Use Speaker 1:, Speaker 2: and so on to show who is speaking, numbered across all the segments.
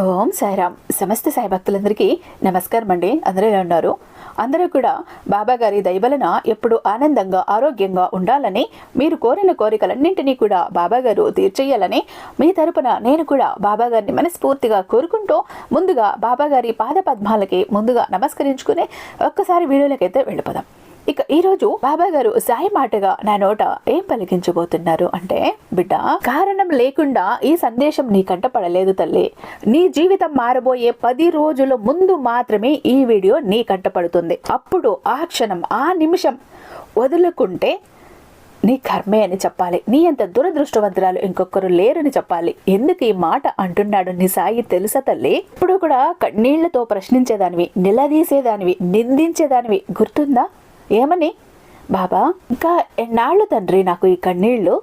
Speaker 1: ఓం సాయిరామ్. సమస్త సాయి భక్తులందరికీ నమస్కారం అండి. అందరూ ఎలా ఉన్నారు? అందరూ కూడా బాబా గారి దయవలన ఎప్పుడు ఆనందంగా ఆరోగ్యంగా ఉండాలని మీరు కోరిన కోరికలన్నింటినీ కూడా బాబా గారు తీర్చేయాలని మీ తరపున నేను కూడా బాబా గారిని మనస్ఫూర్తిగా కోరుకుంటూ ముందుగా బాబా గారి పాద పద్మాలకి ముందుగా నమస్కరించుకుని ఒక్కసారి వీడియోలకైతే వెళ్ళిపోదాం. ఇక ఈరోజు బాబా గారు సాయి మాటగా నా నోట ఏం పలికించబోతున్నారు అంటే బిడ్డ కారణం లేకుండా ఈ సందేశం నీ కంట పడలేదు తల్లి. నీ జీవితం మారబోయే పది రోజుల ముందు మాత్రమే ఈ వీడియో నీ కంట పడుతుంది. అప్పుడు ఆ క్షణం ఆ నిమిషం వదులుకుంటే నీ కర్మే అని చెప్పాలి. నీ అంత దురదృష్టవంతురాలు ఇంకొకరు లేరని చెప్పాలి. ఎందుకు ఈ మాట అంటున్నాడు నీ సాయి తెలుసా తల్లి? ఇప్పుడు కూడా కన్నీళ్ళతో ప్రశ్నించేదానివి నిలదీసేదానివి నిందించేదానివి గుర్తుందా? ఏమని? బాబా ఇంకా ఎన్నాళ్ళు తండ్రి నాకు ఈ కన్నీళ్ళు?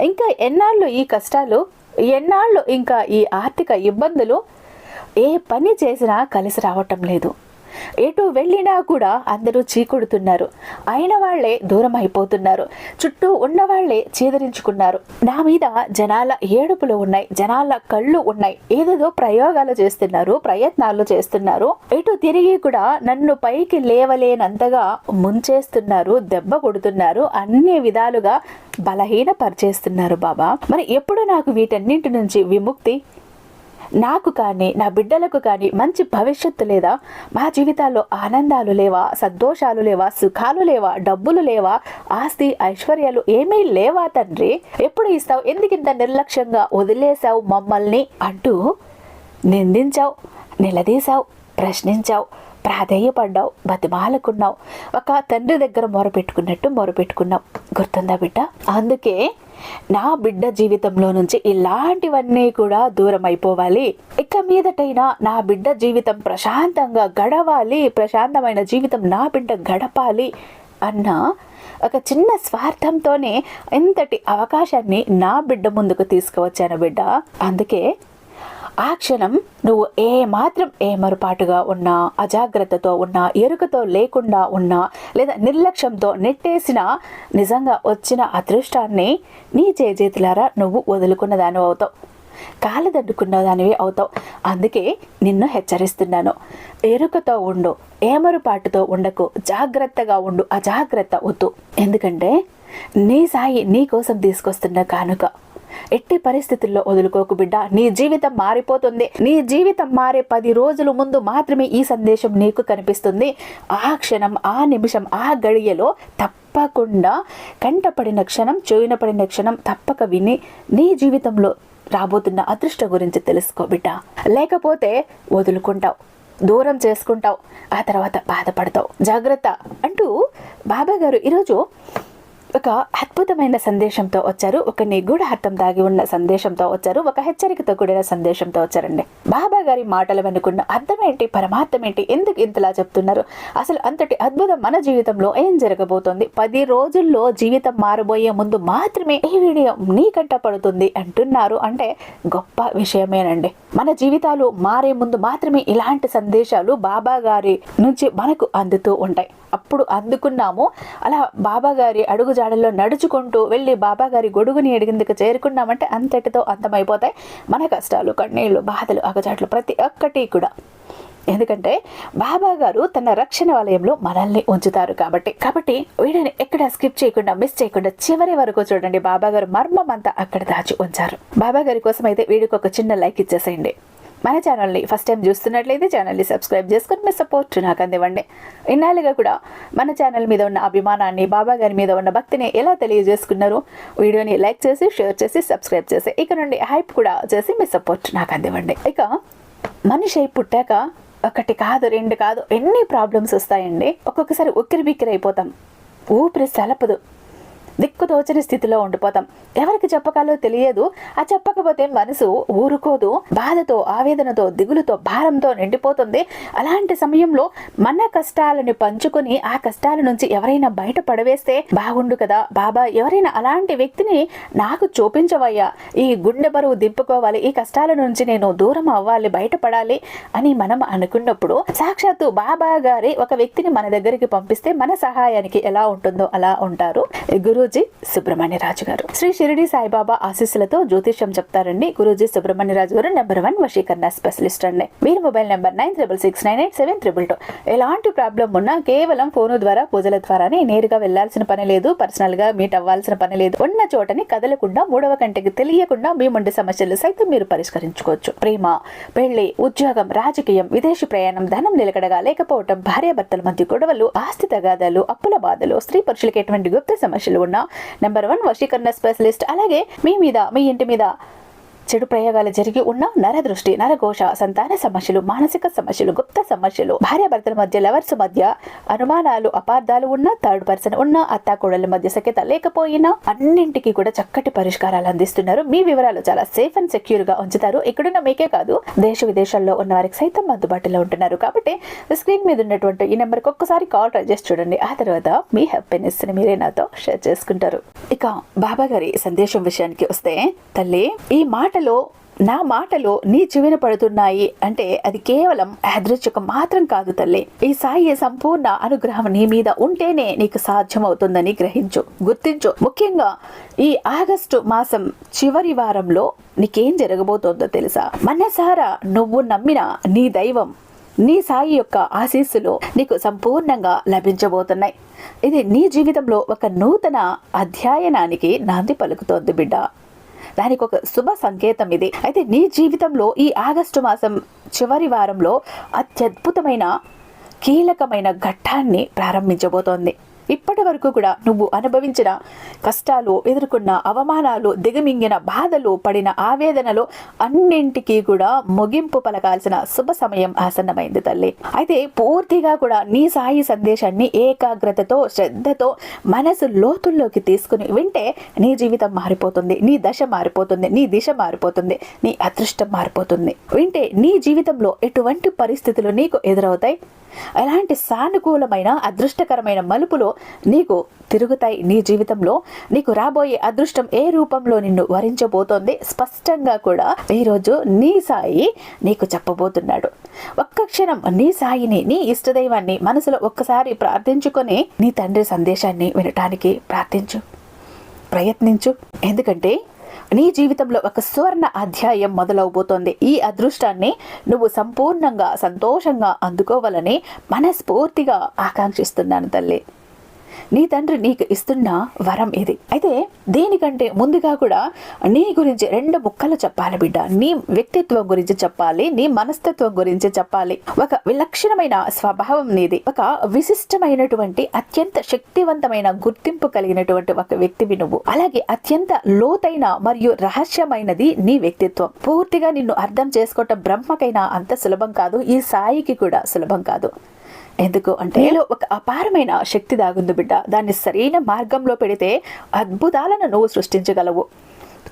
Speaker 1: ఇంకా ఎన్నాళ్ళు ఈ కష్టాలు? ఎన్నాళ్ళు ఇంకా ఈ ఆర్థిక ఇబ్బందులు? ఏ పని చేసినా కలిసి రావటం లేదు. ఎటు వెళ్ళినా కూడా అందరూ చీకొడుతున్నారు. అయిన వాళ్ళే దూరం అయిపోతున్నారు చుట్టూ ఉన్న వాళ్ళే చీదరించుకున్నారు. నా మీద జనాల ఏడుపులు ఉన్నాయి. జనాల కళ్ళు ఉన్నాయి. ఏదేదో ప్రయోగాలు చేస్తున్నారు ప్రయత్నాలు చేస్తున్నారు. ఎటు తిరిగి కూడా నన్ను పైకి లేవలేనంతగా ముంచేస్తున్నారు దెబ్బ కొడుతున్నారు అన్ని విధాలుగా బలహీన పరిచేస్తున్నారు బాబా. మరి ఎప్పుడు నాకు వీటన్నింటి నుంచి విముక్తి నాకు కానీ నా బిడ్డలకు కానీ మంచి భవిష్యత్తు లేదా? మా జీవితాల్లో ఆనందాలు లేవా? సంతోషాలు లేవా? సుఖాలు లేవా? డబ్బులు లేవా? ఆస్తి ఐశ్వర్యాలు ఏమీ లేవా తండ్రి? ఎప్పుడు ఇస్తావు? ఎందుకింత నిర్లక్ష్యంగా వదిలేశావు మమ్మల్ని? అంటూ నిందించావు నిలదీశావు ప్రశ్నించావు. ప్రాధేయపడ్డావు బతిమాలకున్నావు. ఒక తండ్రి దగ్గర మొరపెట్టుకున్నట్టు మొరపెట్టుకున్నావు. గుర్తుందా బిడ్డ? అందుకే నా బిడ్డ జీవితంలో నుంచి ఇలాంటివన్నీ కూడా దూరం అయిపోవాలి ఇక మీదటైనా నా బిడ్డ జీవితం ప్రశాంతంగా గడవాలి ప్రశాంతమైన జీవితం నా బిడ్డ గడపాలి అన్న ఒక చిన్న స్వార్థంతోనే ఇంతటి అవకాశాన్ని నా బిడ్డ ముందుకు తీసుకువచ్చాను బిడ్డ. అందుకే ఆ క్షణం నువ్వు ఏ మాత్రం ఏ మరుపాటుగా ఉన్నా అజాగ్రత్తతో ఉన్నా ఎరుకతో లేకుండా ఉన్నా లేదా నిర్లక్ష్యంతో నెట్టేసిన నిజంగా వచ్చిన అదృష్టాన్ని నీ చేతులారా నువ్వు వదులుకున్న దాని అవుతావు. కాళ్ళదడ్డుకున్న దానివి అవుతావు. అందుకే నిన్ను హెచ్చరిస్తున్నాను. ఎరుకతో ఉండు ఏమరుపాటుతో ఉండకు జాగ్రత్తగా ఉండు అజాగ్రత్త వద్దు. ఎందుకంటే నీ సాయి నీ కోసం తీసుకొస్తున్న కానుక. ఎట్టి పరిస్థితుల్లో వదులుకోకు బిడ్డ. నీ జీవితం మారిపోతుంది. నీ జీవితం మారే పది రోజుల ముందు మాత్రమే ఈ సందేశం నీకు కనిపిస్తుంది. ఆ క్షణం ఆ నిమిషం ఆ గడియలో తప్పకుండా కంటపడిన క్షణం చెవిన పడిన క్షణం తప్పక విని నీ జీవితంలో రాబోతున్న అదృష్టం గురించి తెలుసుకో బిడ్డ. లేకపోతే వదులుకుంటావు దూరం చేసుకుంటావు ఆ తర్వాత బాధపడతావు. జాగ్రత్త అంటూ బాబా గారు ఈరోజు ఒక అద్భుతమైన సందేశంతో వచ్చారు. ఒక నిగూఢ అర్థం దాగి ఉన్న సందేశంతో వచ్చారు. ఒక హెచ్చరికతో కూడిన సందేశంతో వచ్చారండి. బాబా గారి మాటలు వెనుకున్న అర్థం ఏంటి పరమార్థం ఏంటి ఎందుకు ఇంతలా చెప్తున్నారు? అసలు అంతటి అద్భుతం మన జీవితంలో ఏం జరగబోతోంది? పది రోజుల్లో జీవితం మారబోయే ముందు మాత్రమే ఈ వీడియో నీ కంట పడుతుంది అంటున్నారు. అంటే గొప్ప విషయమేనండి. మన జీవితాలు మారే ముందు మాత్రమే ఇలాంటి సందేశాలు బాబా గారి నుంచి మనకు అందుతూ ఉంటాయి. అప్పుడు అందుకున్నాము. అలా బాబాగారి అడుగుజాడల్లో నడుచుకుంటూ వెళ్ళి బాబాగారి గొడుగుని ఎడిగిందుకు చేరుకున్నామంటే అంతటితో అంతమైపోతాయి. మన కష్టాలు కన్నీళ్ళు బాధలు అగజాట్లు ప్రతి ఒక్కటి కూడా. ఎందుకంటే బాబా గారు తన రక్షణ వలయంలో మనల్ని ఉంచుతారు కాబట్టి. కాబట్టి వీడియోని ఎక్కడ స్కిప్ చేయకుండా మిస్ చేయకుండా చివరి వరకు చూడండి. బాబా గారు మర్మం అంతా అక్కడ దాచి ఉంచారు. బాబా గారి కోసం అయితే వీడికి ఒక చిన్న లైక్ ఇచ్చేసేయండి. మన ఛానల్ని ఫస్ట్ టైం చూస్తున్నట్లయితే ఛానల్ని సబ్స్క్రైబ్ చేసుకొని మీ సపోర్ట్ నాకు అందివ్వండి. ఇన్నాళ్ళుగా కూడా మన ఛానల్ మీద ఉన్న అభిమానాన్ని బాబా గారి మీద ఉన్న భక్తిని ఎలా తెలియజేసుకున్నారు వీడియోని లైక్ చేసి షేర్ చేసి సబ్స్క్రైబ్ చేసి ఇక నుండి హైప్ కూడా చేసి మీ సపోర్ట్ నాకు అందివ్వండి. ఇక మనిషి పుట్టాక ఒకటి కాదు రెండు కాదు ఎన్ని ప్రాబ్లమ్స్ వస్తాయండి? ఒక్కొక్కసారి ఉక్కిరి బిక్కిరి అయిపోతాం. ఊపిరి సలపదు. దిక్కు తోచని స్థితిలో ఉండిపోతాం. ఎవరికి చెప్పకాలో తెలియదు. ఆ చెప్పకపోతే మనసు ఊరుకోదు. బాధతో ఆవేదనతో దిగులుతో భారంతో నిండిపోతుంది. అలాంటి సమయంలో మన కష్టాలని పంచుకొని ఆ కష్టాల నుంచి ఎవరైనా బయట పడవేస్తే బాగుండు కదా. బాబా ఎవరైనా అలాంటి వ్యక్తిని నాకు చూపించవయ్యా. ఈ గుండె బరువు దింపుకోవాలి. ఈ కష్టాల నుంచి నేను దూరం అవ్వాలి బయటపడాలి అని మనం అనుకున్నప్పుడు సాక్షాత్తు బాబా గారి ఒక వ్యక్తిని మన దగ్గరికి పంపిస్తే మన సహాయానికి ఎలా ఉంటుందో అలా ఉంటారు. గురు గురూజీ సుబ్రహ్మణ్యరాజు గారు. శ్రీ షిరిడి సాయిబాబా ఆశీస్సులతో జ్యోతిష్యం చెప్తారండి. గురూజీ సుబ్రహ్మణ్యరాజు గారు నెంబర్ వన్ వశీకరణ స్పెషలిస్ట్ అండి. మీరు mobile number nine triple six nine eight seven triple two. ఎలాంటి ప్రాబ్లం ఉన్నా కేవలం ఫోను ద్వారా పూజల ద్వారానే నేరుగా వెళ్ళాల్సిన పని లేదు పర్సనల్గా మీట్ అవ్వాల్సిన పని లేదు. ఉన్న చోటని కదలకుండా మూడవ కంటికి తెలియకుండా మీ ఉండే సమస్యలు సైతం మీరు పరిష్కరించుకోవచ్చు. ప్రేమ పెళ్ళి ఉద్యోగం రాజకీయం విదేశీ ప్రయాణం ధనం నిలకడగా లేకపోవటం భార్యాభర్తల మధ్య గొడవలు ఆస్తి తగాదాలు అప్పుల బాధలు స్త్రీ పురుషులకు ఎటువంటి గుప్త సమస్యలు ఉన్నా నెంబర్ వన్ వశీకరణ స్పెషలిస్ట్ అలాగే మీ మీద మీ ఇంటి మీద చెడు ప్రయోగాలు జరిగి ఉన్న నరదృష్టి నరఘోష సంతాన సమస్యలు మానసిక సమస్యలు గుప్త సమస్యలు భార్యాభర్తల మధ్య లవర్స్ మధ్య అనుమానాలు అపార్థాలు ఉన్న థర్డ్ పర్సన్ ఉన్న అత్త కోడల మధ్య సఖ్యత లేకపోయినా అన్నింటికి కూడా చక్కటి పరిష్కారాలు అందిస్తున్నారు. మీ వివరాలు చాలా సేఫ్ అండ్ సెక్యూర్గా ఉంచుతారు. ఇక్కడున్న మీకే కాదు దేశ విదేశాల్లో ఉన్న వారికి సైతం అందుబాటులో ఉంటున్నారు. కాబట్టి స్క్రీన్ మీద ఉన్నటువంటి ఈ నెంబర్కి ఒక్కసారి కాల్ ట్రై చేసి చూడండి. ఆ తర్వాత మీ హ్యాపీనెస్ని మీరే నాతో షేర్ చేసుకుంటారు. ఇక బాబా గారి సందేశం విషయానికి వస్తే తల్లి ఈ మాట మాటలో నా మాటలు నీ చెవిన పడుతున్నాయి అంటే అది కేవలం యాదృచ్ఛికం మాత్రం కాదు తల్లి. ఈ సాయి సంపూర్ణ అనుగ్రహం నీ మీద ఉంటేనే నీకు సాధ్యమవుతుందని గ్రహించు. గుర్తించు. ముఖ్యంగా ఈ ఆగస్టు మాసం చివరి వారంలో నీకేం జరగబోతోందో తెలుసా? మనసారా నువ్వు నమ్మిన నీ దైవం నీ సాయి యొక్క ఆశీస్సులు నీకు సంపూర్ణంగా లభించబోతున్నాయి. ఇది నీ జీవితంలో ఒక నూతన అధ్యయనానికి నాంది పలుకుతోంది బిడ్డ. దానికి ఒక శుభ సంకేతం ఇది. అయితే నీ జీవితంలో ఈ ఆగస్టు మాసం చివరి వారంలో అత్యద్భుతమైన కీలకమైన ఘట్టాన్ని ప్రారంభించబోతోంది. ఇప్పటి వరకు కూడా నువ్వు అనుభవించిన కష్టాలు ఎదుర్కొన్న అవమానాలు దిగమింగిన బాధలు పడిన ఆవేదనలు అన్నింటికీ కూడా ముగింపు పలకాల్సిన శుభ సమయం ఆసన్నమైంది తల్లి. అయితే పూర్తిగా కూడా నీ సాయి సందేశాన్ని ఏకాగ్రతతో శ్రద్ధతో మనసు లోతుల్లోకి తీసుకుని వింటే నీ జీవితం మారిపోతుంది నీ దశ మారిపోతుంది నీ దిశ మారిపోతుంది నీ అదృష్టం మారిపోతుంది. వింటే నీ జీవితంలో ఎటువంటి పరిస్థితులు నీకు ఎదురవుతాయి? ఎలాంటి సానుకూలమైన అదృష్టకరమైన మలుపులు నీకు తిరుగుతాయి నీ జీవితంలో? నీకు రాబోయే అదృష్టం ఏ రూపంలో నిన్ను వరించబోతోంది? స్పష్టంగా కూడా ఈరోజు నీ సాయి నీకు చెప్పబోతున్నాడు. ఒక్క క్షణం నీ సాయిని నీ ఇష్టదైవాన్ని మనసులో ఒక్కసారి ప్రార్థించుకొని నీ తండ్రి సందేశాన్ని వినటానికి ప్రార్థించు. ప్రయత్నించు. ఎందుకంటే నీ జీవితంలో ఒక సువర్ణ అధ్యాయం మొదలవబోతోంది. ఈ అదృష్టాన్ని నువ్వు సంపూర్ణంగా సంతోషంగా అందుకోవాలని మనస్ఫూర్తిగా ఆకాంక్షిస్తున్నాను తల్లి. నీ తండ్రి నీకు ఇస్తున్న వరం ఇది. అయితే దీనికంటే ముందుగా కూడా నీ గురించి రెండు ముక్కలు చెప్పాలి బిడ్డ. నీ వ్యక్తిత్వం గురించి చెప్పాలి నీ మనస్తత్వం గురించి చెప్పాలి. ఒక విలక్షణమైన స్వభావం నీది. ఒక విశిష్టమైనటువంటి అత్యంత శక్తివంతమైన గుర్తింపు కలిగినటువంటి ఒక వ్యక్తివి నువ్వు. అలాగే అత్యంత లోతైన మరియు రహస్యమైనది నీ వ్యక్తిత్వం. పూర్తిగా నిన్ను అర్థం చేసుకోవటం బ్రహ్మకైనా అంత సులభం కాదు. ఈ సాయికి కూడా సులభం కాదు. ఎందుకు అంటే నీలో ఒక అపారమైన శక్తి దాగుంది బిడ్డ. దాన్ని సరైన మార్గంలో పెడితే అద్భుతాలను నువ్వు సృష్టించగలవు.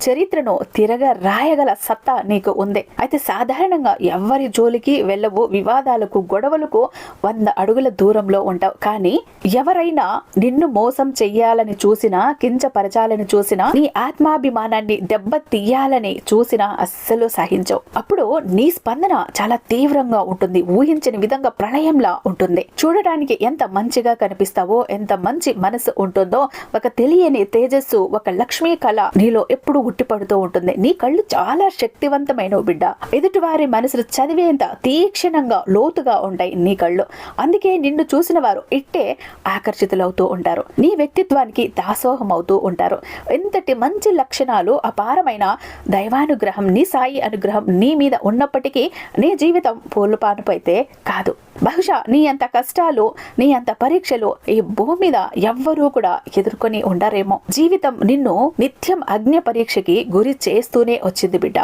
Speaker 1: చరిత్రను తిరగ రాయగల సత్తా నీకు ఉంది. అయితే సాధారణంగా ఎవరి జోలికి వెళ్ళవు వివాదాలకు గొడవలకు వంద అడుగుల దూరంలో ఉంటావు. కానీ ఎవరైనా నిన్ను మోసం చెయ్యాలని చూసినా కించపరచాలని చూసినా నీ ఆత్మాభిమానాన్ని దెబ్బ తీయాలని చూసినా అస్సలు సహించవు. అప్పుడు నీ స్పందన చాలా తీవ్రంగా ఉంటుంది ఊహించని విధంగా ప్రళయంలా ఉంటుంది. చూడటానికి ఎంత మంచిగా కనిపిస్తావో ఎంత మంచి మనసు ఉంటుందో ఒక తెలియని తేజస్సు ఒక లక్ష్మీ కళ నీలో ఎప్పుడు ఉట్టిపడుతూ ఉంటుంది. నీ కళ్ళు చాలా శక్తివంతమైన బిడ్డ. ఎదుటివారి మనసులు చదివేంత తీక్షణంగా లోతుగా ఉంటాయి నీ కళ్ళు. అందుకే నిన్ను చూసిన వారు ఇట్టే ఆకర్షితులవుతూ ఉంటారు. నీ వ్యక్తిత్వానికి దాసోహం అవుతూ ఉంటారు. ఎంతటి మంచి లక్షణాలు అపారమైన దైవానుగ్రహం నీ సాయి అనుగ్రహం నీ మీద ఉన్నప్పటికీ నీ జీవితం పోలుపానుపైతే కాదు. బహుశా నీ అంత కష్టాలు నీ అంత పరీక్షలు ఈ భూమి మీద ఎవ్వరూ కూడా ఎదుర్కొని ఉండరేమో. జీవితం నిన్ను నిత్యం అగ్ని పరీక్షకి గురి చేస్తూనే వచ్చింది బిడ్డ.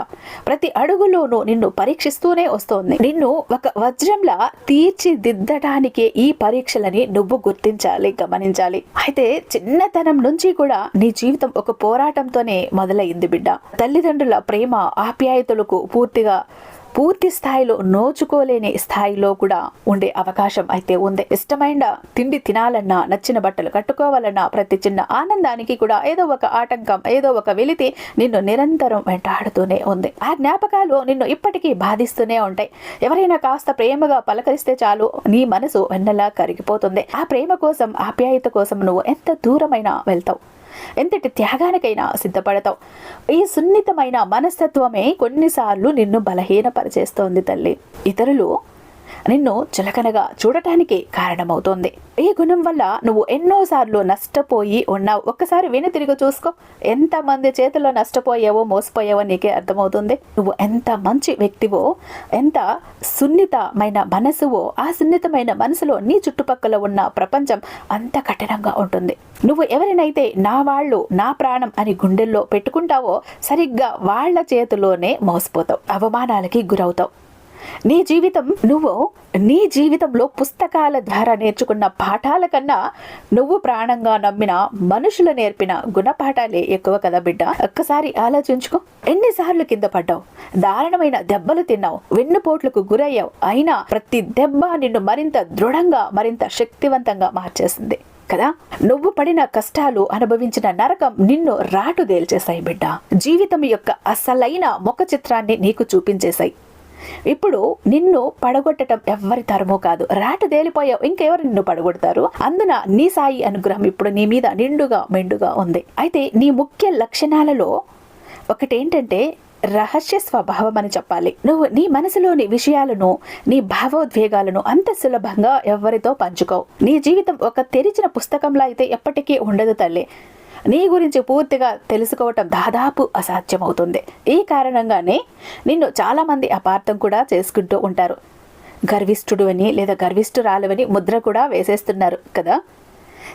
Speaker 1: ప్రతి అడుగులోనూ నిన్ను పరీక్షిస్తూనే వస్తోంది. నిన్ను ఒక వజ్రంలా తీర్చిదిద్దటానికే ఈ పరీక్షలని నువ్వు గుర్తించాలి గమనించాలి. అయితే చిన్నతనం నుంచి కూడా నీ జీవితం ఒక పోరాటంతోనే మొదలైంది బిడ్డ. తల్లిదండ్రుల ప్రేమ ఆప్యాయతలకు పూర్తిగా పూర్తి స్థాయిలో నోచుకోలేని స్థాయిలో కూడా ఉండే అవకాశం అయితే ఉంది. ఇష్టమైన తిండి తినాలన్నా నచ్చిన బట్టలు కట్టుకోవాలన్నా ప్రతి చిన్న ఆనందానికి కూడా ఏదో ఒక ఆటంకం ఏదో ఒక వెలితి నిన్ను నిరంతరం వెంటాడుతూనే ఉంది. ఆ జ్ఞాపకాలు నిన్ను ఇప్పటికీ బాధిస్తూనే ఉంటాయి. ఎవరైనా కాస్త ప్రేమగా పలకరిస్తే చాలు నీ మనసు వెన్నలా కరిగిపోతుంది. ఆ ప్రేమ కోసం ఆప్యాయత కోసం నువ్వు ఎంత దూరమైనా వెళ్తావు. ఎంతటి త్యాగానికైనా సిద్ధపడతావు. ఈ సున్నితమైన మనస్తత్వమే కొన్నిసార్లు నిన్ను బలహీనపరిచేస్తోంది తల్లి. ఇతరులు నిన్ను చులకనగా చూడటానికి కారణమవుతోంది. ఈ గుణం వల్ల నువ్వు ఎన్నోసార్లు నష్టపోయి ఉన్నావు. ఒక్కసారి విని తిరిగి చూసుకో. ఎంత మంది చేతుల్లో నష్టపోయావో మోసపోయావో నీకే అర్థమవుతుంది. నువ్వు ఎంత మంచి వ్యక్తివో ఎంత సున్నితమైన మనసువో ఆ సున్నితమైన మనసులో నీ చుట్టుపక్కల ఉన్న ప్రపంచం అంత కఠినంగా ఉంటుంది. నువ్వు ఎవరినైతే నా వాళ్ళు నా ప్రాణం అని గుండెల్లో పెట్టుకుంటావో సరిగ్గా వాళ్ళ చేతిలోనే మోసపోతావు. అవమానాలకి గురవుతావు. నీ జీవితం నువ్వు నీ జీవితంలో పుస్తకాల ద్వారా నేర్చుకున్న పాఠాల కన్నా నువ్వు ప్రాణంగా నమ్మిన మనుషులు నేర్పిన గుణపాఠాలే ఎక్కువ కదా బిడ్డ. ఒక్కసారి ఆలోచించుకో. ఎన్నిసార్లు కింద పడ్డావు? దారుణమైన దెబ్బలు తిన్నావు. వెన్నుపోట్లకు గురయ్యావు. అయినా ప్రతి దెబ్బ నిన్ను మరింత దృఢంగా మరింత శక్తివంతంగా మార్చేసింది కదా? నువ్వు పడిన కష్టాలు అనుభవించిన నరకం నిన్ను రాటు దేల్చేశాయి బిడ్డ. జీవితం యొక్క అసలైన ముఖ చిత్రాన్ని నీకు చూపించేశాయి. ఇప్పుడు నిన్ను పడగొట్టడం ఎవ్వరి తరమో కాదు. రాటు తేలిపోయావు. ఇంకెవరు నిన్ను పడగొడతారు? అందున నీ సాయి అనుగ్రహం ఇప్పుడు నీ మీద నిండుగా మెండుగా ఉంది. అయితే నీ ముఖ్య లక్షణాలలో ఒకటేంటంటే రహస్య స్వభావం అని చెప్పాలి. నువ్వు నీ మనసులోని విషయాలను నీ భావోద్వేగాలను అంత సులభంగా ఎవరితో పంచుకోవు. నీ జీవితం ఒక తెరిచిన పుస్తకంలో అయితే ఎప్పటికీ ఉండదు తల్లి. నీ గురించి పూర్తిగా తెలుసుకోవటం దాదాపు అసాధ్యమవుతుంది. ఈ కారణంగానే నిన్ను చాలామంది అపార్థం కూడా చేసుకుంటూ ఉంటారు. గర్విష్ఠుడు అని లేదా గర్విష్ఠురాలు ముద్ర కూడా వేసేస్తున్నారు కదా?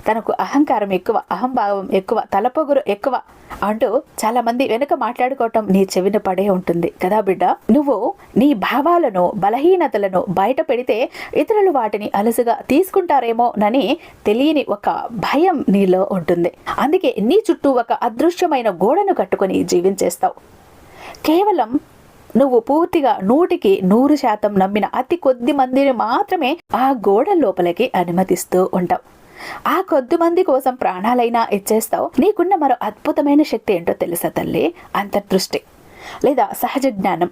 Speaker 1: తనకు అహంకారం ఎక్కువ అహంభావం ఎక్కువ తలపొగురు ఎక్కువ అంటూ చాలా మంది వెనుక మాట్లాడుకోవటం నీ చెవిన పడే ఉంటుంది. కదా బిడ్డ? నువ్వు నీ భావాలను బలహీనతలను బయట పెడితే ఇతరులు వాటిని అలసుగా తీసుకుంటారేమో నని తెలియని ఒక భయం నీలో ఉంటుంది. అందుకే నీ చుట్టూ ఒక అదృశ్యమైన గోడను కట్టుకొని జీవించేస్తావు. కేవలం నువ్వు పూర్తిగా నూటికి నూరు శాతం నమ్మిన అతి కొద్ది మందిని మాత్రమే ఆ గోడ లోపలికి అనుమతిస్తూ ఉంటావు. ఆ కొద్ది మంది కోసం ప్రాణాలైనా ఇచ్చేస్తావు. నీకున్న మరో అద్భుతమైన శక్తి ఏంటో తెలుసా తల్లి? అంతర్దృష్టి. లేదా సహజ జ్ఞానం.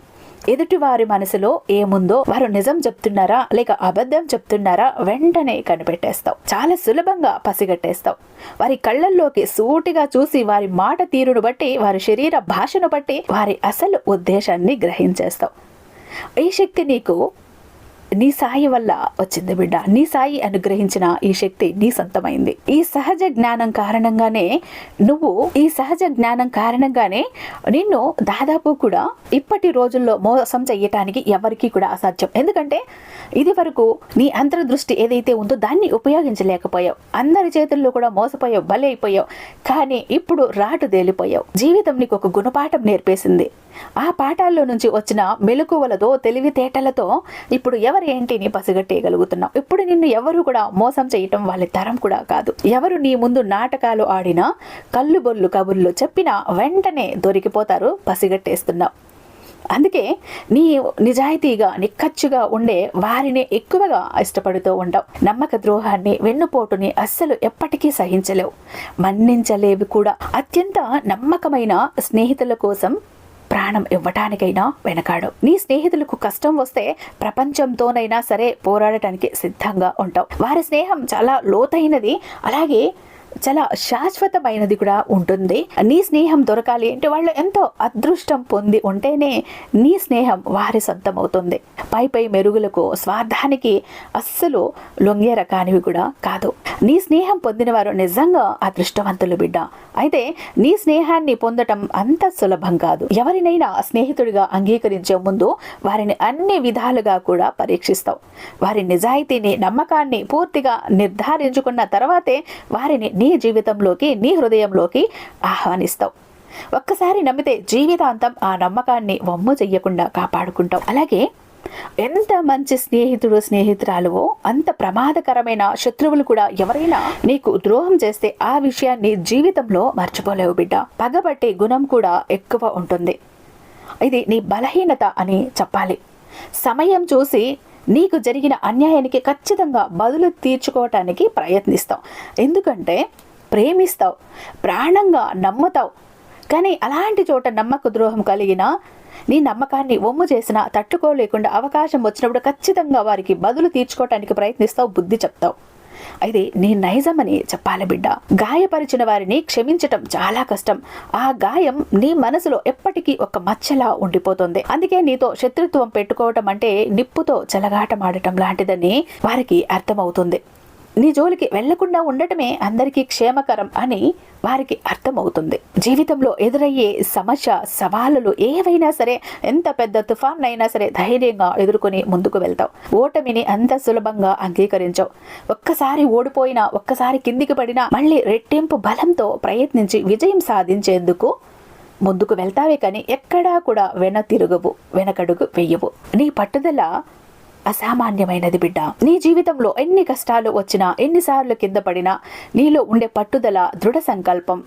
Speaker 1: ఎదుటివారి మనసులో ఏముందో వారు నిజం చెప్తున్నారా లేక అబద్ధం చెప్తున్నారా వెంటనే కనిపెట్టేస్తావు. చాలా సులభంగా పసిగట్టేస్తావు. వారి కళ్ళల్లోకి సూటిగా చూసి వారి మాట తీరును బట్టి వారి శరీర భాషను బట్టి వారి అసలు ఉద్దేశాన్ని గ్రహించేస్తావు. ఈ శక్తి నీకు నీ సాయి వల్ల వచ్చింది బిడ్డ. నీ సాయి అనుగ్రహించిన ఈ శక్తి నీ సొంతమైంది. ఈ సహజ జ్ఞానం కారణంగానే నువ్వు ఈ సహజ జ్ఞానం కారణంగానే నిన్ను దాదాపు కూడా ఇప్పటి రోజుల్లో మోసం చెయ్యటానికి ఎవరికి కూడా అసాధ్యం. ఎందుకంటే ఇది వరకు నీ అంతర్దృష్టి ఏదైతే ఉందో దాన్ని ఉపయోగించలేకపోయావు. అందరి చేతుల్లో కూడా మోసపోయావు బలి అయిపోయావు. కానీ ఇప్పుడు రాటు తేలిపోయావు. జీవితం నీకు ఒక గుణపాఠం నేర్పేసింది. ఆ పాఠాల్లో నుంచి వచ్చిన మెలకువలతో తెలివితేటలతో ఇప్పుడు ఎవరు ఏంటిని పసిగట్టేయగలుగుతున్నావు? ఇప్పుడు నిన్ను ఎవరు కూడా మోసం చేయటం వాళ్ళ తరం కూడా కాదు. ఎవరు నీ ముందు నాటకాలు ఆడినా కళ్ళు బొల్లు కబుర్లు చెప్పినా వెంటనే దొరికిపోతారు పసిగట్టేస్తున్నావు. అందుకే నీ నిజాయితీగా నిక్కచ్చుగా ఉండే వారిని ఎక్కువగా ఇష్టపడుతూ ఉంటావు. నమ్మక ద్రోహాన్ని వెన్నుపోటుని అస్సలు ఎప్పటికీ సహించలేవు. మన్నించలేవి కూడా. అత్యంత నమ్మకమైన స్నేహితుల కోసం ప్రాణం ఇవ్వటానికైనా వెనకాడు. నీ స్నేహితులకు కష్టం వస్తే ప్రపంచంతోనైనా సరే పోరాడటానికి సిద్ధంగా ఉంటావు. వారి స్నేహం చాలా లోతైనది. అలాగే చాలా శాశ్వతమైనది కూడా ఉంటుంది. నీ స్నేహం దొరకాలి అంటే వాళ్ళు ఎంతో అదృష్టం పొంది ఉంటేనే నీ స్నేహం వారి సొంతం అవుతుంది పై పై మెరుగులకు స్వార్థానికి అస్సలు లొంగే రకానివి కూడా కాదు. నీ స్నేహం పొందిన వారు నిజంగా అదృష్టవంతులు బిడ్డ. అయితే నీ స్నేహాన్ని పొందటం అంత సులభం కాదు. ఎవరినైనా స్నేహితుడిగా అంగీకరించే ముందు వారిని అన్ని విధాలుగా కూడా పరీక్షిస్తావు. వారి నిజాయితీని నమ్మకాన్ని పూర్తిగా నిర్ధారించుకున్న తర్వాతే వారిని నీ జీవితంలోకి నీ హృదయంలోకి ఆహ్వానిస్తావు. ఒక్కసారి నమ్మితే జీవితాంతం ఆ నమ్మకాన్ని వమ్ము చెయ్యకుండా కాపాడుకుంటావు. అలాగే ఎంత మంచి స్నేహితుడు స్నేహితురాలువో అంత ప్రమాదకరమైన శత్రువులు కూడా ఎవరైనా నీకు ద్రోహం చేస్తే ఆ విషయాన్ని జీవితంలో మర్చిపోలేవు బిడ్డ. పగబట్టే గుణం కూడా ఎక్కువ ఉంటుంది. ఇది నీ బలహీనత అని చెప్పాలి. సమయం చూసి నీకు జరిగిన అన్యాయానికి ఖచ్చితంగా బదులు తీర్చుకోవటానికి ప్రయత్నిస్తావు. ఎందుకంటే ప్రేమిస్తావు ప్రాణంగా నమ్ముతావు. కానీ అలాంటి చోట నమ్మక ద్రోహం కలిగిన నీ నమ్మకాన్ని ఒమ్ము చేసినా తట్టుకోలేకుండా అవకాశం వచ్చినప్పుడు ఖచ్చితంగా వారికి బదులు తీర్చుకోవటానికి ప్రయత్నిస్తావు బుద్ధి చెప్తావు. అయితే నీ నైజమని చెప్పాలి బిడ్డ. గాయపరిచిన వారిని క్షమించటం చాలా కష్టం. ఆ గాయం నీ మనసులో ఎప్పటికీ ఒక మచ్చలా ఉండిపోతుంది. అందుకే నీతో శత్రుత్వం పెట్టుకోవటం అంటే నిప్పుతో చెలగాటమాడటం లాంటిదని వారికి అర్థమవుతుంది. నీ జోలికి వెళ్ళకుండా ఉండటమే అందరికీ క్షేమకరం అని వారికి అర్థమవుతుంది. జీవితంలో ఎదురయ్యే సమస్య సవాలులు ఏవైనా సరే ఎంత పెద్ద తుఫాన్ అయినా సరే ధైర్యంగా ఎదుర్కొని ముందుకు వెళ్తావు. ఓటమిని అంత సులభంగా అంగీకరించవు. ఒక్కసారి ఓడిపోయినా ఒక్కసారి కిందికి పడినా మళ్ళీ రెట్టింపు బలంతో ప్రయత్నించి విజయం సాధించేందుకు ముందుకు వెళ్తావే కానీ ఎక్కడా కూడా వెన తిరగవు వెనకడుగు వెయ్యవు నీ పట్టుదల అసామాన్యమైనది బిడ్డ. నీ జీవితంలో ఎన్ని కష్టాలు వచ్చినా ఎన్నిసార్లు కింద పడినా నీలో ఉండే పట్టుదల దృఢ సంకల్పం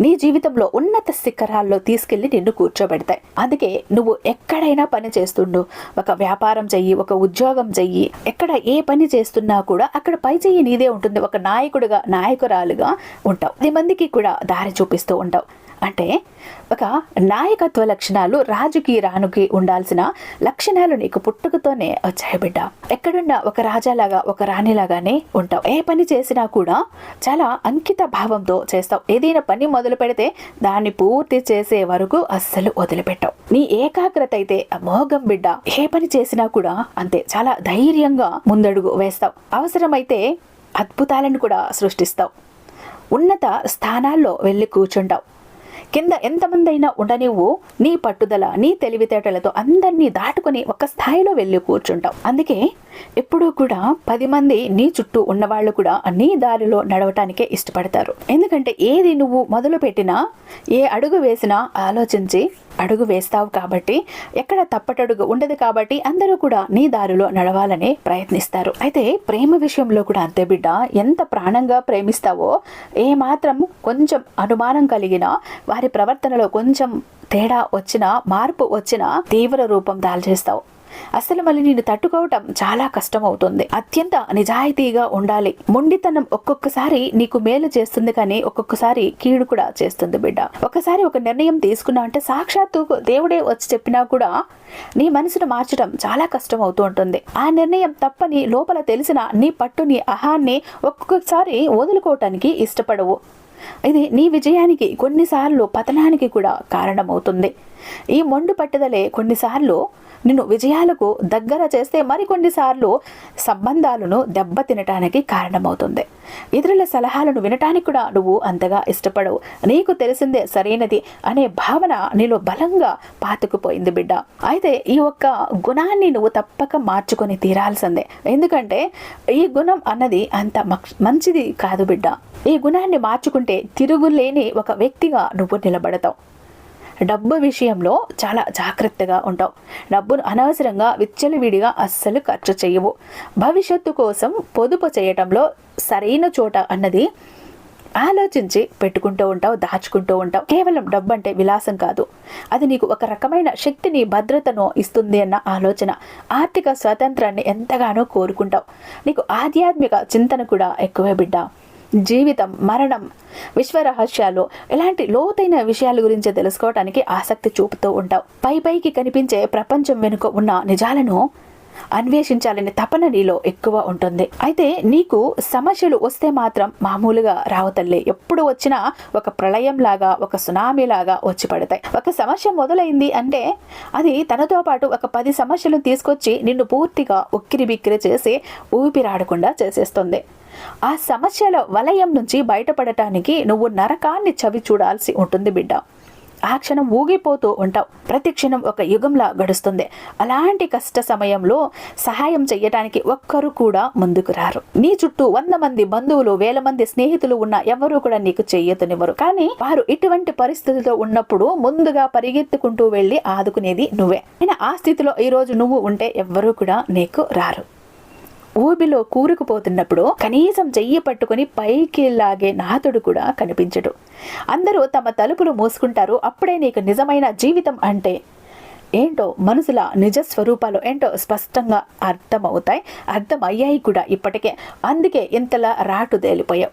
Speaker 1: నీ జీవితంలో ఉన్నత శిఖరాల్లో తీసుకెళ్ళి నిన్ను కూర్చోబెడతాయి. అందుకే నువ్వు ఎక్కడైనా పని చేస్తుండు. ఒక వ్యాపారం చెయ్యి ఒక ఉద్యోగం చెయ్యి. ఎక్కడ ఏ పని చేస్తున్నా కూడా అక్కడ పై చెయ్యి నీదే ఉంటుంది. ఒక నాయకుడిగా నాయకురాలుగా ఉంటావు. పది మందికి కూడా దారి చూపిస్తూ ఉంటావు. అంటే ఒక నాయకత్వ లక్షణాలు రాజుకి రాణుకి ఉండాల్సిన లక్షణాలు నీకు పుట్టుకతోనే వచ్చాయి బిడ్డ. ఎక్కడున్నా ఒక రాజాలాగా ఒక రాణిలాగానే ఉంటావు. ఏ పని చేసినా కూడా చాలా అంకిత భావంతో చేస్తావు. ఏదైనా పని మొదలు పెడితే దాన్ని పూర్తి చేసే వరకు అస్సలు వదిలిపెట్టవు. నీ ఏకాగ్రత అయితే అమోఘం బిడ్డ. ఏ పని చేసినా కూడా అంతే. చాలా ధైర్యంగా ముందడుగు వేస్తావు. అవసరమైతే అద్భుతాలను కూడా సృష్టిస్తావు. ఉన్నత స్థానాల్లో వెళ్ళి కూర్చుంటావు. కింద ఎంతమంది అయినా ఉండనివ్వు నీ పట్టుదల నీ తెలివితేటలతో అందరినీ దాటుకొని ఒక స్థాయిలో వెళ్ళి కూర్చుంటావు. అందుకే ఎప్పుడూ కూడా పది మంది నీ చుట్టూ ఉన్నవాళ్ళు కూడా నీ దారిలో నడవటానికే ఇష్టపడతారు. ఎందుకంటే ఏది నువ్వు మొదలు పెట్టినా ఏ అడుగు వేసినా ఆలోచించి అడుగు వేస్తావు కాబట్టి ఎక్కడ తప్పటడుగు ఉండదు కాబట్టి అందరూ కూడా నీ దారిలో నడవాలని ప్రయత్నిస్తారు. అయితే ప్రేమ విషయంలో కూడా అంతే బిడ్డ ఎంత ప్రాణంగా ప్రేమిస్తావో ఏ మాత్రం కొంచెం అనుమానం కలిగినా వారి ప్రవర్తనలో కొంచెం తేడా వచ్చినా మార్పు వచ్చినా తీవ్ర రూపం దాల్చేస్తావు. అసలు మళ్ళీ నేను తట్టుకోవటం చాలా కష్టం అవుతుంది అత్యంత నిజాయితీగా ఉండాలి. మొండితనం ఒక్కొక్కసారి నీకు మేలు చేస్తుంది కానీ ఒక్కొక్కసారి కీడు కూడా చేస్తుంది బిడ్డ. ఒకసారి ఒక నిర్ణయం తీసుకున్నా అంటే సాక్షాత్తు దేవుడే వచ్చి చెప్పినా కూడా నీ మనసును మార్చడం చాలా కష్టం అవుతూ ఉంటుంది. ఆ నిర్ణయం తప్పని లోపల తెలిసిన నీ పట్టుని అహాన్ని ఒక్కొక్కసారి వదులుకోవటానికి ఇష్టపడవు. ఇది నీ విజయానికి కొన్నిసార్లు పతనానికి కూడా కారణమవుతుంది. ఈ మొండు పట్టుదలే కొన్నిసార్లు నిన్ను విజయాలకు దగ్గర చేస్తే మరికొన్నిసార్లు సంబంధాలను దెబ్బతినటానికి కారణమవుతుంది. ఇతరుల సలహాలను వినటానికి కూడా నువ్వు అంతగా ఇష్టపడవు. నీకు తెలిసిందే సరైనది అనే భావన నీలో బలంగా పాతుకుపోయింది బిడ్డ. అయితే ఈ ఒక్క గుణాన్ని నువ్వు తప్పక మార్చుకొని తీరాల్సిందే. ఎందుకంటే ఈ గుణం అన్నది అంత మంచిది కాదు బిడ్డ. ఈ గుణాన్ని మార్చుకుంటే తిరుగులేని ఒక వ్యక్తిగా నువ్వు నిలబడతావు. డబ్బు విషయంలో చాలా జాగ్రత్తగా ఉంటావు. డబ్బును అనవసరంగా విచ్చలవిడిగా అస్సలు ఖర్చు చేయవు. భవిష్యత్తు కోసం పొదుపు చేయటంలో సరైన చోట అన్నది ఆలోచించి పెట్టుకుంటూ ఉంటావు దాచుకుంటూ ఉంటావు. కేవలం డబ్బు అంటే విలాసం కాదు. అది నీకు ఒక రకమైన శక్తిని భద్రతను ఇస్తుంది అన్న ఆలోచన. ఆర్థిక స్వాతంత్రాన్ని ఎంతగానో కోరుకుంటావు. నీకు ఆధ్యాత్మిక చింతన కూడా ఎక్కువే బిడ్డ. జీవితం మరణం విశ్వరహస్యాలు ఇలాంటి లోతైన విషయాల గురించి తెలుసుకోవటానికి ఆసక్తి చూపుతూ ఉంటావు. పై పైకి కనిపించే ప్రపంచం వెనుక ఉన్న నిజాలను అన్వేషించాలనే తపన నీలో ఎక్కువ ఉంటుంది. అయితే నీకు సమస్యలు వస్తే మాత్రం మామూలుగా రావు తల్లే. ఎప్పుడు వచ్చినా ఒక ప్రళయం లాగా ఒక సునామీ లాగా వచ్చి పడతాయి. ఒక సమస్య మొదలైంది అంటే అది తనతో పాటు ఒక పది సమస్యలు తీసుకొచ్చి నిన్ను పూర్తిగా ఉక్కిరి బిక్కిరి చేసి ఊపిరాడకుండా చేసేస్తుంది. ఆ సమస్యల వలయం నుంచి బయటపడటానికి నువ్వు నరకాన్ని చవి చూడాల్సి ఉంటుంది బిడ్డ. ఆ క్షణం ఊగిపోతూ ఉంటావు. ప్రతి క్షణం ఒక యుగంలా గడుస్తుంది. అలాంటి కష్ట సమయంలో సహాయం చేయటానికి ఒక్కరు కూడా ముందుకు రారు. నీ చుట్టూ వంద మంది బంధువులు వేల మంది స్నేహితులు ఉన్న ఎవరు కూడా నీకు చెయ్యతనివ్వరు కానీ వారు ఇటువంటి పరిస్థితిలో ఉన్నప్పుడు ముందుగా పరిగెత్తుకుంటూ వెళ్ళి ఆదుకునేది నువ్వే. ఆ స్థితిలో ఈ రోజు నువ్వు ఉంటే ఎవ్వరూ కూడా నీకు రారు. ఊబిలో కూరుకుపోతున్నప్పుడు కనీసం చెయ్యి పట్టుకుని పైకి లాగే నాథుడు కూడా కనిపించడు. అందరూ తమ తలుపులు మూసుకుంటారు. అప్పుడే నీకు నిజమైన జీవితం అంటే ఏంటో మనుషుల నిజ స్వరూపాలు ఏంటో స్పష్టంగా అర్థమవుతాయి. అర్థమయ్యాయి కూడా ఇప్పటికే. అందుకే ఇంతలా రాటు తేలిపోయావు.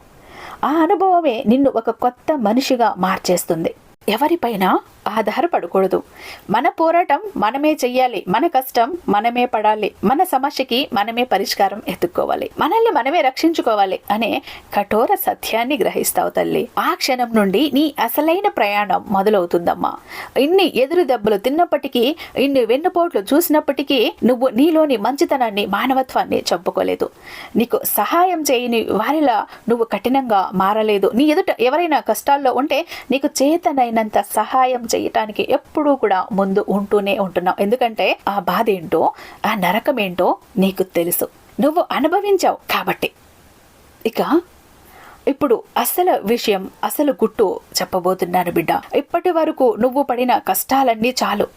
Speaker 1: ఆ అనుభవమే నిన్ను ఒక కొత్త మనిషిగా మార్చేస్తుంది. ఎవరిపైనా ఆధారపడకూడదు. మన పోరాటం మనమే చెయ్యాలి మన కష్టం మనమే పడాలి మన సమస్యకి మనమే పరిష్కారం ఎత్తుక్కోవాలి మనల్ని మనమే రక్షించుకోవాలి అనే కఠోర సత్యాన్ని గ్రహిస్తావు తల్లి. ఆ క్షణం నుండి నీ అసలైన ప్రయాణం మొదలవుతుందమ్మా. ఇన్ని ఎదురు దెబ్బలు తిన్నప్పటికీ ఇన్ని వెన్నుపోట్లు చూసినప్పటికీ నువ్వు నీలోని మంచితనాన్ని మానవత్వాన్ని చంపుకోలేదు నీకు సహాయం చేయని వారిలా నువ్వు కఠినంగా మారలేదు. నీ ఎదుట ఎవరైనా కష్టాల్లో ఉంటే నీకు చేతనైనంత సహాయం చేయటానికి ఎప్పుడూ కూడా ముందు ఉంటూనే ఉంటున్నావు. ఎందుకంటే ఆ బాధ ఏంటో ఆ నరకం ఏంటో నీకు తెలుసు. నువ్వు అనుభవించావు కాబట్టి. ఇక ఇప్పుడు అసలు విషయం అసలు గుట్టు చెప్పబోతున్నాను బిడ్డ. ఇప్పటి వరకు నువ్వు పడిన కష్టాలన్నీ చాలు.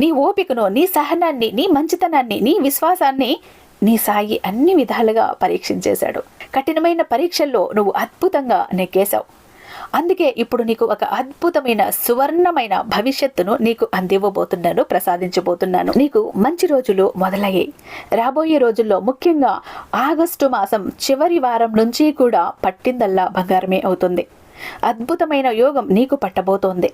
Speaker 1: నీ ఓపికను నీ సహనాన్ని నీ మంచితనాన్ని నీ విశ్వాసాన్ని నీ సాయి అన్ని విధాలుగా పరీక్షించేశాడు. కఠినమైన పరీక్షల్లో నువ్వు అద్భుతంగా నెగ్గేశావు అందుకే ఇప్పుడు నీకు ఒక అద్భుతమైన సువర్ణమైన భవిష్యత్తును నీకు అందివ్వబోతున్నాను ప్రసాదించబోతున్నాను. నీకు మంచి రోజులు మొదలయ్యాయి. రాబోయే రోజుల్లో ముఖ్యంగా ఆగస్టు మాసం చివరి వారం నుంచి కూడా పట్టిందల్లా బంగారమే అవుతుంది. అద్భుతమైన యోగం నీకు పట్టబోతోంది.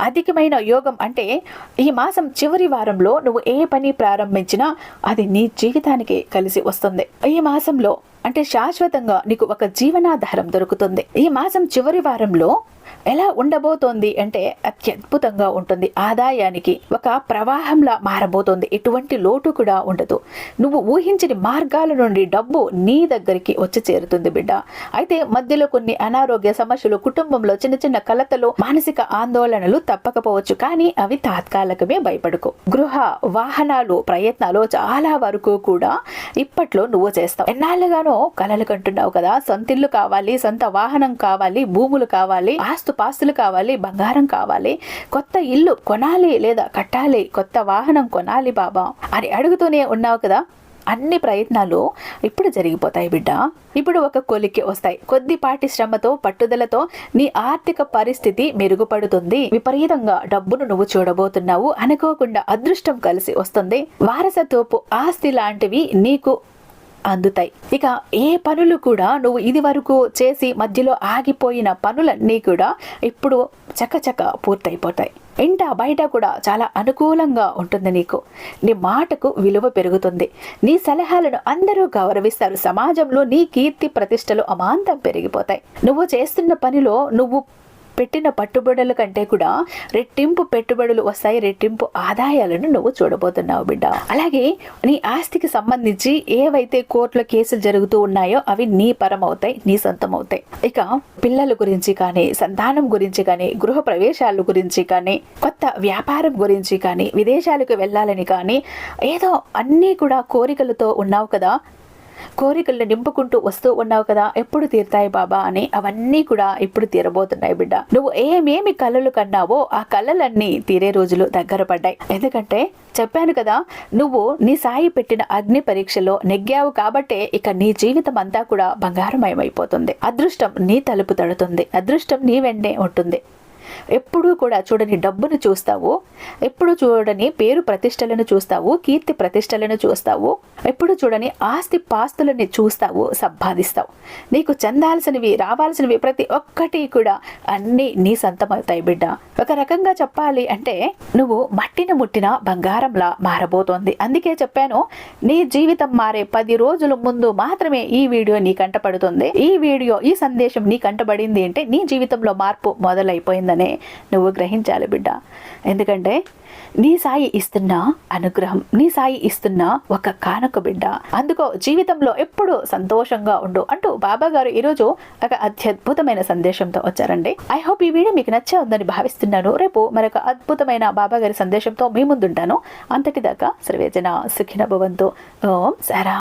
Speaker 1: అధికమైన యోగం అంటే ఈ మాసం చివరి వారంలో నువ్వు ఏ పని ప్రారంభించినా అది నీ జీవితానికి కలిసి వస్తుంది. ఈ మాసంలో అంటే శాశ్వతంగా నీకు ఒక జీవనాధారం దొరుకుతుంది. ఈ మాసం చివరి వారంలో ఎలా ఉండబోతోంది అంటే అత్యద్భుతంగా ఉంటుంది. ఆదాయానికి ఒక ప్రవాహంలా మారబోతోంది. ఎటువంటి లోటు కూడా ఉండదు. నువ్వు ఊహించని మార్గాల నుండి డబ్బు నీ దగ్గరికి వచ్చి చేరుతుంది బిడ్డ. అయితే మధ్యలో కొన్ని అనారోగ్య సమస్యలు కుటుంబంలో చిన్న చిన్న కలతలు మానసిక ఆందోళన ఆందోళనలు తప్పకపోవచ్చు కానీ అవి తాత్కాలికమే భయపడుకో. గృహ వాహనాలు ప్రయత్నాలు చాలా వరకు కూడా ఇప్పట్లో నువ్వు చేస్తావు. ఎన్నాళ్ళుగానో కలలు కంటున్నావు కదా. సొంతిల్లు కావాలి సొంత వాహనం కావాలి భూములు కావాలి ఆస్తు పాస్తులు కావాలి బంగారం కావాలి. కొత్త ఇల్లు కొనాలి లేదా కట్టాలి కొత్త వాహనం కొనాలి బాబా అని అడుగుతూనే ఉన్నావు కదా. అన్ని ప్రయత్నాలు ఇప్పుడు జరిగిపోతాయి బిడ్డ. ఇప్పుడు ఒక కొలిక్కి వస్తాయి. కొద్దిపాటి శ్రమతో పట్టుదలతో నీ ఆర్థిక పరిస్థితి మెరుగుపడుతుంది. విపరీతంగా డబ్బును నువ్వు చూడబోతున్నావు. అనుకోకుండా అదృష్టం కలిసి వస్తుంది. వారసత్వపు ఆస్తి లాంటివి నీకు అందుతాయి. ఇక ఏ పనులు కూడా నువ్వు ఇది వరకు చేసి మధ్యలో ఆగిపోయిన పనులన్నీ కూడా ఇప్పుడు చకచక పూర్తయిపోతాయి. ఇంట బయట కూడా చాలా అనుకూలంగా ఉంటుంది నీకు. నీ మాటకు విలువ పెరుగుతుంది. నీ సలహాలను అందరూ గౌరవిస్తారు. సమాజంలో నీ కీర్తి ప్రతిష్టలు అమాంతం పెరిగిపోతాయి. నువ్వు చేస్తున్న పనిలో నువ్వు పెట్టిన పట్టుబడుల కంటే కూడా రెట్టింపు పెట్టుబడులు వస్తాయి రెట్టింపు ఆదాయాలను నువ్వు చూడబోతున్నావు బిడ్డ. అలాగే నీ ఆస్తికి సంబంధించి ఏవైతే కోర్టులో కేసులు జరుగుతూ ఉన్నాయో అవి నీ పరం అవుతాయి నీ సొంతం అవుతాయి ఇక పిల్లల గురించి కానీ సంతానం గురించి కానీ గృహ ప్రవేశాల గురించి కానీ కొత్త వ్యాపారం గురించి కానీ విదేశాలకు వెళ్ళాలని కానీ ఏదో అన్నీ కూడా కోరికలతో ఉన్నావు కదా కోరికలను నింపుకుంటూ వస్తూ ఉన్నావు కదా ఎప్పుడు తీరుతాయి బాబా అని అవన్నీ కూడా ఇప్పుడు తీరబోతున్నాయి బిడ్డ. నువ్వు ఏమేమి కళలు కన్నావో ఆ కళలన్నీ తీరే రోజులు దగ్గర పడ్డాయి. ఎందుకంటే చెప్పాను కదా నువ్వు నీ సాయి పెట్టిన అగ్ని పరీక్షలో నెగ్గావు కాబట్టే ఇక నీ జీవితం అంతా కూడా బంగారమయమైపోతుంది. అదృష్టం నీ తలుపు తడుతుంది. అదృష్టం నీ వెంటే ఉంటుంది. ఎప్పుడూ కూడా చూడని డబ్బును చూస్తావు ఎప్పుడు చూడని పేరు ప్రతిష్టలను చూస్తావు కీర్తి ప్రతిష్టలను చూస్తావు ఎప్పుడు చూడని ఆస్తి పాస్తులని చూస్తావు సంపాదిస్తావు. నీకు చెందాల్సినవి రావాల్సినవి ప్రతి ఒక్కటి కూడా అన్నీ నీ సొంతమవుతాయి బిడ్డ. ఒక రకంగా చెప్పాలి అంటే నువ్వు మట్టిని ముట్టిన బంగారంలా మారబోతోంది. అందుకే చెప్పాను నీ జీవితం మారే పది రోజుల ముందు మాత్రమే ఈ వీడియో నీ కంటపడుతుంది ఈ వీడియో ఈ సందేశం నీ కంటపడింది అంటే నీ జీవితంలో మార్పు మొదలైపోయిందని నువ్వు గ్రహించాలి బిడ్డ. ఎందుకంటే నీ సాయి ఇస్తున్న అనుగ్రహం నీ సాయి ఇస్తున్న ఒక కానుక బిడ్డ. అందుకో జీవితంలో ఎప్పుడు సంతోషంగా ఉండు అంటూ బాబా గారు ఈరోజు ఒక అత్యద్భుతమైన సందేశంతో వచ్చారండి. ఐ హోప్ ఈ వీడియో మీకు నచ్చే ఉందని భావిస్తున్నాను. రేపు మరొక అద్భుతమైన బాబా గారి సందేశంతో మీ ముందుంటాను. అంతటిదాకా సర్వేజన సుఖిన భవంతు ఓం సారా.